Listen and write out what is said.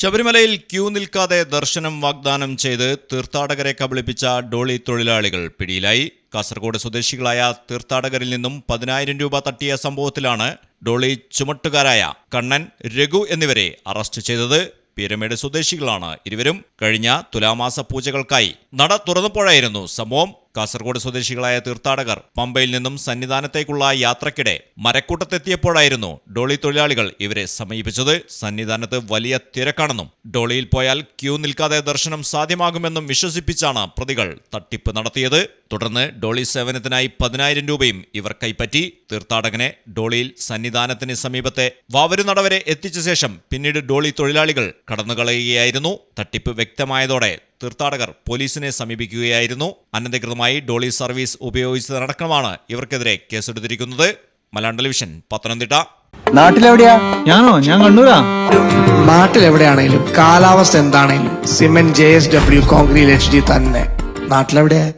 ശബരിമലയിൽ ക്യൂ നിൽക്കാതെ ദർശനം വാഗ്ദാനം ചെയ്ത് തീർത്ഥാടകരെ കബളിപ്പിച്ച ഡോളി തൊഴിലാളികൾ പിടിയിലായി. കാസർഗോഡ് സ്വദേശികളായ തീർത്ഥാടകരിൽ നിന്നും പതിനായിരം രൂപ തട്ടിയ സംഭവത്തിലാണ് ഡോളി ചുമട്ടുകാരായ കണ്ണൻ രഘു എന്നിവരെ അറസ്റ്റ് ചെയ്തത്. പീരമേട് സ്വദേശികളാണ് ഇരുവരും. കഴിഞ്ഞ തുലാമാസ പൂജകൾക്കായി നട തുറന്നപ്പോഴായിരുന്നു സംഭവം. കാസർഗോഡ് സ്വദേശികളായ തീർത്ഥാടകർ പമ്പയിൽ നിന്നും സന്നിധാനത്തേക്കുള്ള യാത്രക്കിടെ മരക്കൂട്ടത്തെത്തിയപ്പോഴായിരുന്നു ഡോളി തൊഴിലാളികൾ ഇവരെ സമീപിച്ചത്. സന്നിധാനത്ത് വലിയ തിരക്കാണെന്നും ഡോളിയിൽ പോയാൽ ക്യൂ നിൽക്കാതെ ദർശനം സാധ്യമാകുമെന്നും വിശ്വസിപ്പിച്ചാണ് പ്രതികൾ തട്ടിപ്പ് നടത്തിയത്. തുടർന്ന് ഡോളി സേവനത്തിനായി പതിനായിരം രൂപയും ഇവർ കൈപ്പറ്റി തീർത്ഥാടകനെ ഡോളിയിൽ സന്നിധാനത്തിന് സമീപത്തെ വാവരുനട വരെ എത്തിച്ച ശേഷം പിന്നീട് ഡോളി തൊഴിലാളികൾ കടന്നുകളയുകയായിരുന്നു. തട്ടിപ്പ് വ്യക്തമായതോടെ തീർത്ഥാടകർ പോലീസിനെ സമീപിക്കുകയായിരുന്നു. അനധികൃതമായി ഡോളി സർവീസ് ഉപയോഗിച്ചതടക്കമാണ് ഇവർക്കെതിരെ കേസെടുത്തിരിക്കുന്നത്. മലയാളം ടെലിവിഷൻ പത്തനംതിട്ട. നാട്ടിലെവിടെയാ? ഞാനോ? ഞാൻ കണ്ണൂരാ. നാട്ടിലെവിടെയാണേലും കാലാവസ്ഥ എന്താണേലും cement J S W concrete H D തന്നെ. നാട്ടിലെവിടെയാ?